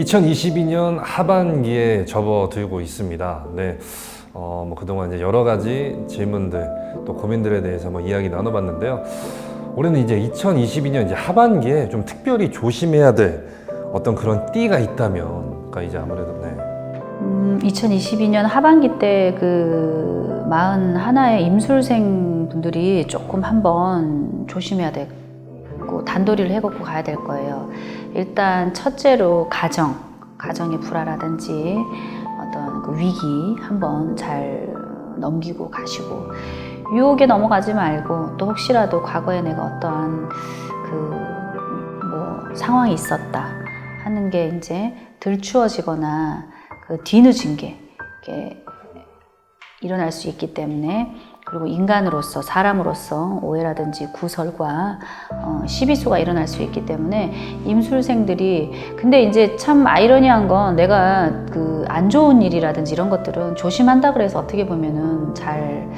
2022년 하반기에 접어들고 있습니다. 네. 어, 뭐 그동안 이제 여러 가지 질문들 또 고민들에 대해서 뭐 이야기 나눠봤는데요. 올해는 이제 2022년 이제 하반기에 좀 특별히 조심해야 될 어떤 그런 띠가 있다면, 그러니까 이제 아무래도 네. 음, 2022년 하반기 때그 41의 임술생 분들이 조금 한번 조심해야 되고 단도리를 해갖고 가야 될 거예요. 일단 첫째로 가정, 가정의 불화라든지 어떤 그 위기 한번 잘 넘기고 가시고 유혹에 넘어가지 말고 또 혹시라도 과거에 내가 어떠한 그 뭐 상황이 있었다 하는 게 이제 들추어지거나 그 뒤늦은 게 일어날 수 있기 때문에 그리고 인간으로서 사람으로서 오해라든지 구설과 어, 시비수가 일어날 수 있기 때문에 임술생들이 근데 이제 참 아이러니한 건 내가 그 안 좋은 일이라든지 이런 것들은 조심한다 그래서 어떻게 보면은 잘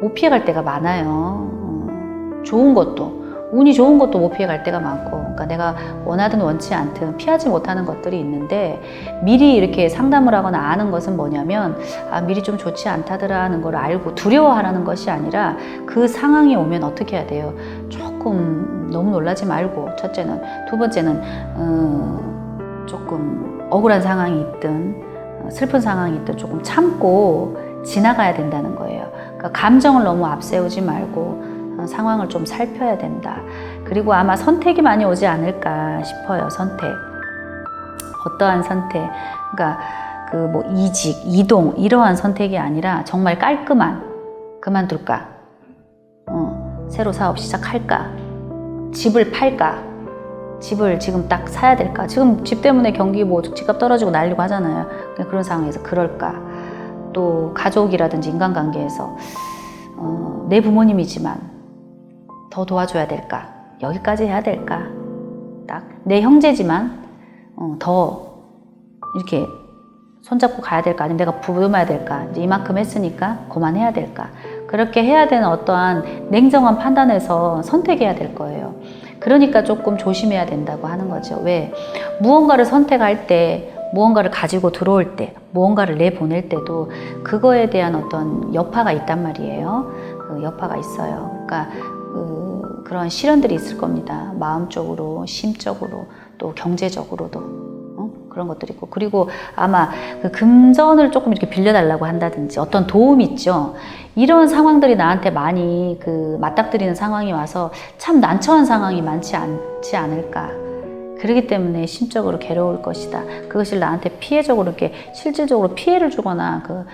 못 피해갈 때가 많아요. 어, 좋은 것도 운이 좋은 것도 못 피해 갈 때가 많고, 그러니까 내가 원하든 원치 않든 피하지 못하는 것들이 있는데 미리 이렇게 상담을 하거나 아는 것은 뭐냐면 아 미리 좀 좋지 않다더라 하는 걸 알고 두려워하라는 것이 아니라 그 상황이 오면 어떻게 해야 돼요? 조금 너무 놀라지 말고 첫째는 두 번째는 어, 조금 억울한 상황이 있든 어, 슬픈 상황이 있든 조금 참고 지나가야 된다는 거예요. 그러니까 감정을 너무 앞세우지 말고 어, 상황을 좀 살펴야 된다. 그리고 아마 선택이 많이 오지 않을까 싶어요. 선택. 어떠한 선택. 그러니까 그 뭐 이직, 이동 이러한 선택이 아니라 정말 깔끔한 그만둘까? 어, 새로 사업 시작할까? 집을 팔까? 집을 지금 딱 사야 될까? 지금 집 때문에 경기 뭐 집값 떨어지고 난리고 하잖아요. 그런 상황에서 그럴까? 또 가족이라든지 인간관계에서 어, 내 부모님이지만 더 도와줘야 될까? 여기까지 해야 될까? 딱 내 형제지만 어, 더 이렇게 손잡고 가야 될까? 아니면 내가 부름해야 될까? 이제 이만큼 했으니까 그만해야 될까? 그렇게 해야 되는 어떠한 냉정한 판단에서 선택해야 될 거예요. 그러니까 조금 조심해야 된다고 하는 거죠. 왜? 무언가를 선택할 때, 무언가를 가지고 들어올 때, 무언가를 내보낼 때도 그거에 대한 어떤 여파가 있단 말이에요. 그 여파가 있어요. 그러니까 그, 그런 시련들이 있을 겁니다. 마음적으로, 심적으로, 또 경제적으로도. 어? 그런 것들이 있고. 그리고 아마 그 금전을 조금 이렇게 빌려달라고 한다든지 어떤 도움 있죠. 이런 상황들이 나한테 많이 그 맞닥뜨리는 상황이 와서 참 난처한 상황이 많지 않지 않을까. 그렇기 때문에 심적으로 괴로울 것이다. 그것이 나한테 피해적으로 이렇게 실질적으로 피해를 주거나 그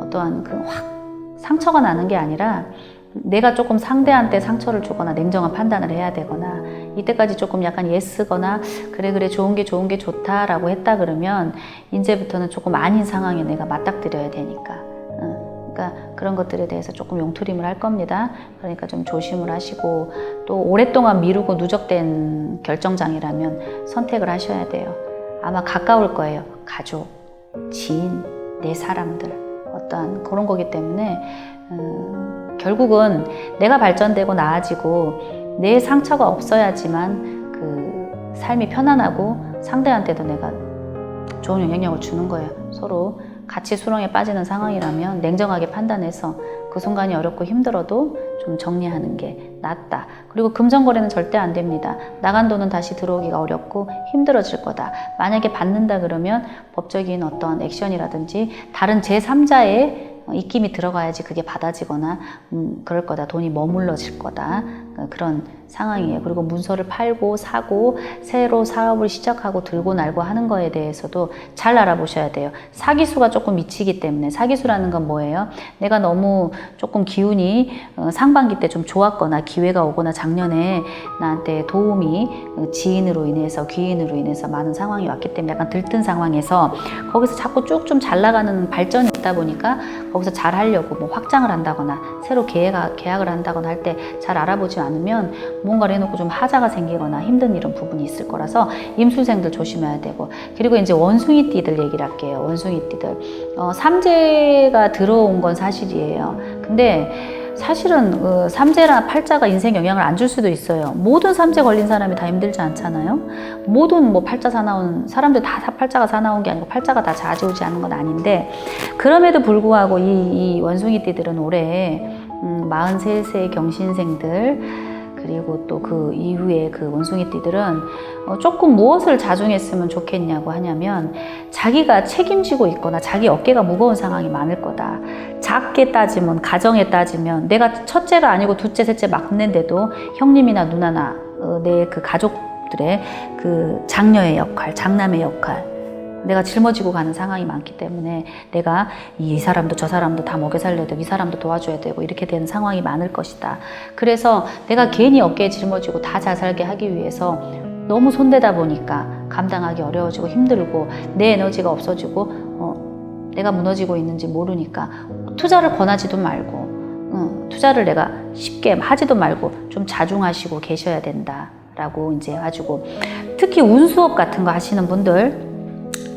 어떠한 그 확 상처가 나는 게 아니라 내가 조금 상대한테 상처를 주거나 냉정한 판단을 해야 되거나 이때까지 조금 약간 예스거나 그래 그래 좋은 게 좋은 게 좋다라고 했다 그러면 이제부터는 조금 아닌 상황에 내가 맞닥뜨려야 되니까 응. 그러니까 그런 것들에 대해서 조금 용투림을 할 겁니다. 그러니까 좀 조심을 하시고 또 오랫동안 미루고 누적된 결정장이라면 선택을 하셔야 돼요. 아마 가까울 거예요. 가족, 지인, 내 사람들 어떠한 그런 거기 때문에 음, 결국은 내가 발전되고 나아지고 내 상처가 없어야지만 그 삶이 편안하고 상대한테도 내가 좋은 영향력을 주는 거예요. 서로 같이 수렁에 빠지는 상황이라면 냉정하게 판단해서 그 순간이 어렵고 힘들어도 좀 정리하는 게 낫다. 그리고 금전거래는 절대 안 됩니다. 나간 돈은 다시 들어오기가 어렵고 힘들어질 거다. 만약에 받는다 그러면 법적인 어떤 액션이라든지 다른 제3자의 입김이 들어가야지 그게 받아지거나 음, 그럴 거다. 돈이 머물러질 거다. 그런 상황이에요. 그리고 문서를 팔고 사고 새로 사업을 시작하고 들고 날고 하는 거에 대해서도 잘 알아보셔야 돼요. 사기수가 조금 미치기 때문에 사기수라는 건 뭐예요? 내가 너무 조금 기운이 어, 상반기 때 좀 좋았거나 기회가 오거나 작년에 나한테 도움이 어, 지인으로 인해서 귀인으로 인해서 많은 상황이 왔기 때문에 약간 들뜬 상황에서 거기서 자꾸 쭉 좀 잘 나가는 발전이 있다 보니까 거기서 잘 하려고 뭐 확장을 한다거나 새로 계약, 계약을 한다거나 할 때 잘 알아보지 않으면 뭔가를 해놓고 좀 하자가 생기거나 힘든 이런 부분이 있을 거라서 임수생들 조심해야 되고 그리고 이제 원숭이띠들 얘기를 할게요. 원숭이띠들 어, 삼재가 들어온 건 사실이에요. 근데 사실은 어, 삼재나 팔자가 인생 영향을 안 줄 수도 있어요. 모든 삼재 걸린 사람이 다 힘들지 않잖아요. 모든 뭐 팔자 사나운 사람들 다, 다 팔자가 사나운 게 아니고 팔자가 다 자주오지 않은 건 아닌데 그럼에도 불구하고 이, 이 원숭이띠들은 올해 음, 43세 경신생들 그리고 또 그 이후에 그 원숭이띠들은 어, 조금 무엇을 자중했으면 좋겠냐고 하냐면 자기가 책임지고 있거나 자기 어깨가 무거운 상황이 많을 거다. 작게 따지면 가정에 따지면 내가 첫째가 아니고 둘째, 셋째 막내인데도 형님이나 누나나 어, 내그 가족들의 그 장녀의 역할, 장남의 역할 내가 짊어지고 가는 상황이 많기 때문에 내가 이 사람도 저 사람도 다 먹여 살려야 되고 이 사람도 도와줘야 되고 이렇게 되는 상황이 많을 것이다. 그래서 내가 괜히 어깨에 짊어지고 다 잘 살게 하기 위해서 너무 손대다 보니까 감당하기 어려워지고 힘들고 내 에너지가 없어지고 어, 내가 무너지고 있는지 모르니까 투자를 권하지도 말고 어, 투자를 내가 쉽게 하지도 말고 좀 자중하시고 계셔야 된다라고 이제 가지고 특히 운수업 같은 거 하시는 분들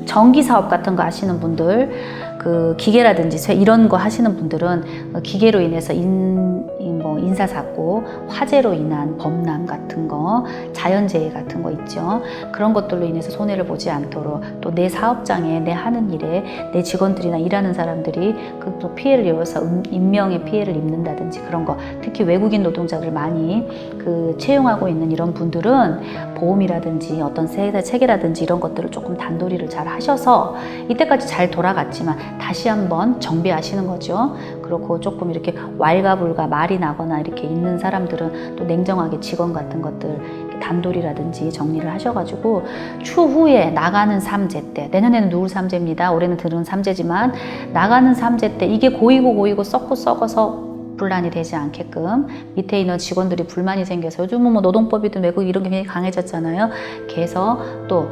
전기 사업 같은 거 하시는 분들, 그 기계라든지 쇠 이런 거 하시는 분들은 기계로 인해서 인, 인- 뭐 인사사고, 화재로 인한 범람 같은 거, 자연재해 같은 거 있죠. 그런 것들로 인해서 손해를 보지 않도록 또 내 사업장에 내 하는 일에 내 직원들이나 일하는 사람들이 그 또 피해를 입어서 음- 인명의 피해를 입는다든지 그런 거 특히 외국인 노동자들 많이 그 채용하고 있는 이런 분들은 보험이라든지 어떤 세대 체계라든지 이런 것들을 조금 단도리를 잘 하셔서 이때까지 잘 돌아갔지만 다시 한번 정비하시는 거죠. 그렇고 조금 이렇게 왈가불가 말이 나거나 이렇게 있는 사람들은 또 냉정하게 직원 같은 것들 단도리라든지 정리를 하셔가지고 추후에 나가는 삼재 때 내년에는 누울 삼재입니다. 올해는 들은 삼재지만 나가는 삼재 때 이게 고이고 고이고 썩고 썩어서 분란이 되지 않게끔 밑에 있는 직원들이 불만이 생겨서 요즘은 뭐 노동법이든 외국 이런 게 굉장히 강해졌잖아요. 그래서 또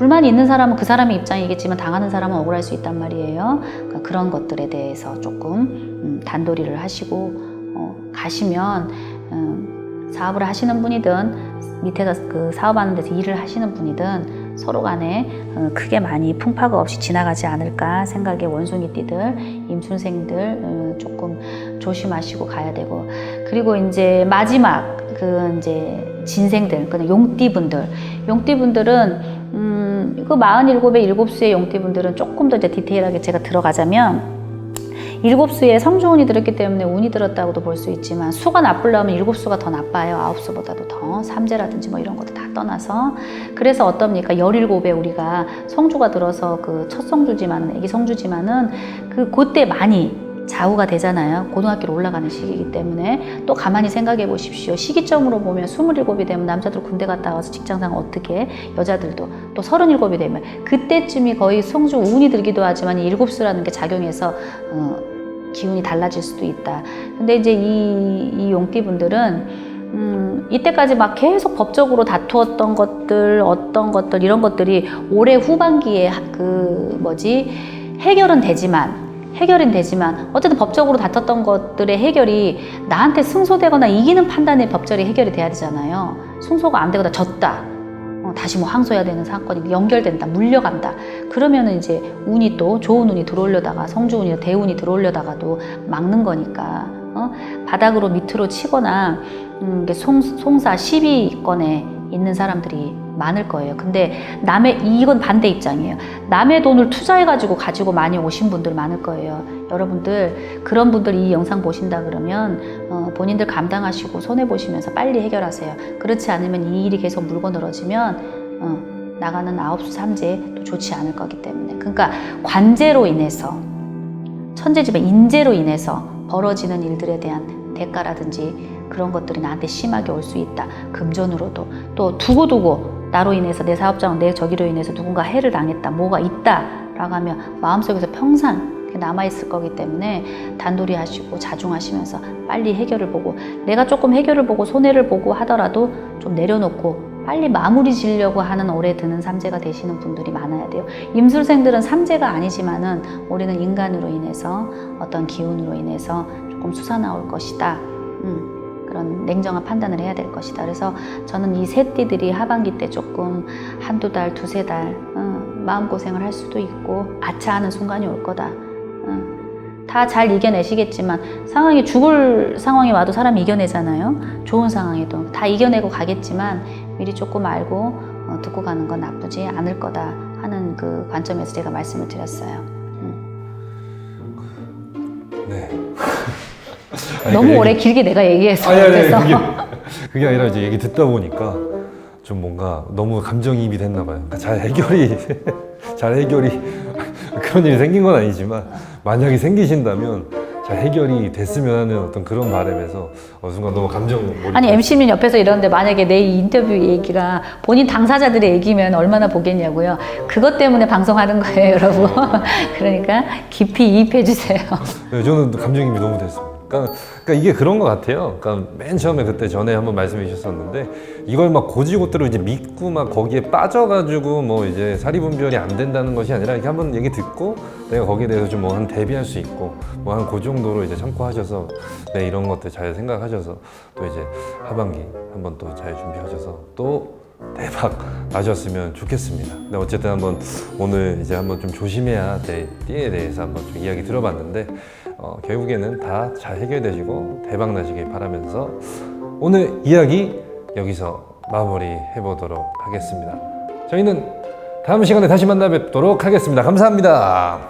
불만이 있는 사람은 그 사람의 입장이겠지만 당하는 사람은 억울할 수 있단 말이에요. 그러니까 그런 것들에 대해서 조금 음, 단도리를 하시고 어, 가시면 음, 사업을 하시는 분이든 밑에서 그 사업하는 데서 일을 하시는 분이든 서로 간에 어, 크게 많이 풍파가 없이 지나가지 않을까 생각에 원숭이띠들, 임순생들 어, 조금 조심하시고 가야 되고 그리고 이제 마지막 그 이제 진생들, 그 용띠분들, 용띠분들은 음, 그 47의 7수의 용띠분들은 조금 더 이제 디테일하게 제가 들어가자면 일곱 수에 성주운이 들었기 때문에 운이 들었다고도 볼 수 있지만 수가 나쁘려면 일곱 수가 더 나빠요. 아홉 수보다도 더 삼재라든지 뭐 이런 것도 다 떠나서 그래서 어떻습니까? 열일곱에 우리가 성주가 들어서 그 첫 성주지만 애기 성주지만은 그 그때 많이 좌우가 되잖아요. 고등학교로 올라가는 시기이기 때문에 또 가만히 생각해 보십시오. 시기점으로 보면 27이 되면 남자들 군대 갔다 와서 직장상 어떻게 여자들도 또 37이 되면 그때쯤이 거의 성주 운이 들기도 하지만 일곱 수라는 게 작용해서 어, 기운이 달라질 수도 있다. 근데 이제 이, 이 용띠분들은 음, 이때까지 막 계속 법적으로 다투었던 것들, 어떤 것들, 이런 것들이 올해 후반기에 하- 그 뭐지 해결은 되지만 해결은 되지만 어쨌든 법적으로 다퉜던 것들의 해결이 나한테 승소되거나 이기는 판단의 법적이 해결이 돼야 되잖아요. 승소가 안 되거나 졌다. 어, 다시 뭐 항소해야 되는 사건이 연결된다, 물려간다. 그러면은 이제 운이 또 좋은 운이 들어오려다가 성주운이나 대운이 들어오려다가도 막는 거니까 어? 바닥으로 밑으로 치거나 음, 송, 송사 12건에 있는 사람들이 많을 거예요. 근데 남의 이건 반대 입장이에요. 남의 돈을 투자해 가지고 가지고 많이 오신 분들 많을 거예요. 여러분들 그런 분들 이 영상 보신다 그러면 어, 본인들 감당하시고 손해 보시면서 빨리 해결하세요. 그렇지 않으면 이 일이 계속 물고 늘어지면 어, 나가는 아홉수 삼재 또 좋지 않을 거기 때문에 그러니까 관제로 인해서 천재지만 인재로 인해서 벌어지는 일들에 대한 대가라든지 그런 것들이 나한테 심하게 올 수 있다. 금전으로도 또 두고두고 나로 인해서 내 사업장 내 저기로 인해서 누군가 해를 당했다. 뭐가 있다라고 하면 마음속에서 평생 남아 있을 거기 때문에 단돌이 하시고 자중하시면서 빨리 해결을 보고 내가 조금 해결을 보고 손해를 보고 하더라도 좀 내려놓고 빨리 마무리 지려고 하는 올해 드는 삼재가 되시는 분들이 많아야 돼요. 임술생들은 삼재가 아니지만은 올해는 인간으로 인해서 어떤 기운으로 인해서 조금 수사 나올 것이다. 음, 그런 냉정한 판단을 해야 될 것이다. 그래서 저는 이 새띠들이 하반기 때 조금 한두 달, 두세 달 음, 마음고생을 할 수도 있고 아차하는 순간이 올 거다. 음, 다잘 이겨내시겠지만 상황이 죽을 상황이 와도 사람이 이겨내잖아요. 좋은 상황에도 다 이겨내고 가겠지만 미리 조금 알고 어, 듣고 가는 건 나쁘지 않을 거다 하는 그 관점에서 제가 말씀을 드렸어요. 네. 아니, 너무 그 오래 얘기- 길게 내가 얘기해서 아니, 아니, 아니, 그게, 그게 아니라 이제 얘기 듣다 보니까 좀 뭔가 너무 감정이입이 됐나 봐요. 그러니까 잘 해결이 잘 해결이 그런 일이 생긴 건 아니지만 만약에 생기신다면 잘 해결이 됐으면 하는 어떤 그런 바람에서 어, 순간 너무 감정 몰입. 아니 MC님 옆에서 이러는데 만약에 내이 인터뷰 얘기가 본인 당사자들의 얘기면 얼마나 보겠냐고요. 그것 때문에 방송하는 거예요, 여러분. 그러니까 깊이 이입해 주세요. 네, 저는 감정이입이 너무 됐습니다. 그러니까, 그러니까 이게 그런 것 같아요. 그러니까 맨 처음에 그때 전에 한번 말씀해 주셨었는데 이걸 막 고지고대로 이제 믿고 막 거기에 빠져가지고 뭐 이제 사리분별이 안 된다는 것이 아니라 이렇게 한번 얘기 듣고 내가 거기에 대해서 좀 뭐 한 대비할 수 있고 뭐 한 그 정도로 이제 참고하셔서 네 이런 것들 잘 생각하셔서 또 이제 하반기 한번 또 잘 준비하셔서 또 대박 나셨으면 좋겠습니다. 근데 어쨌든 한번 오늘 이제 한번 좀 조심해야 될 띠에 대해서 한번 좀 이야기 들어봤는데 어, 결국에는 다 잘 해결되시고 대박 나시길 바라면서 오늘 이야기 여기서 마무리 해보도록 하겠습니다. 저희는 다음 시간에 다시 만나 뵙도록 하겠습니다. 감사합니다.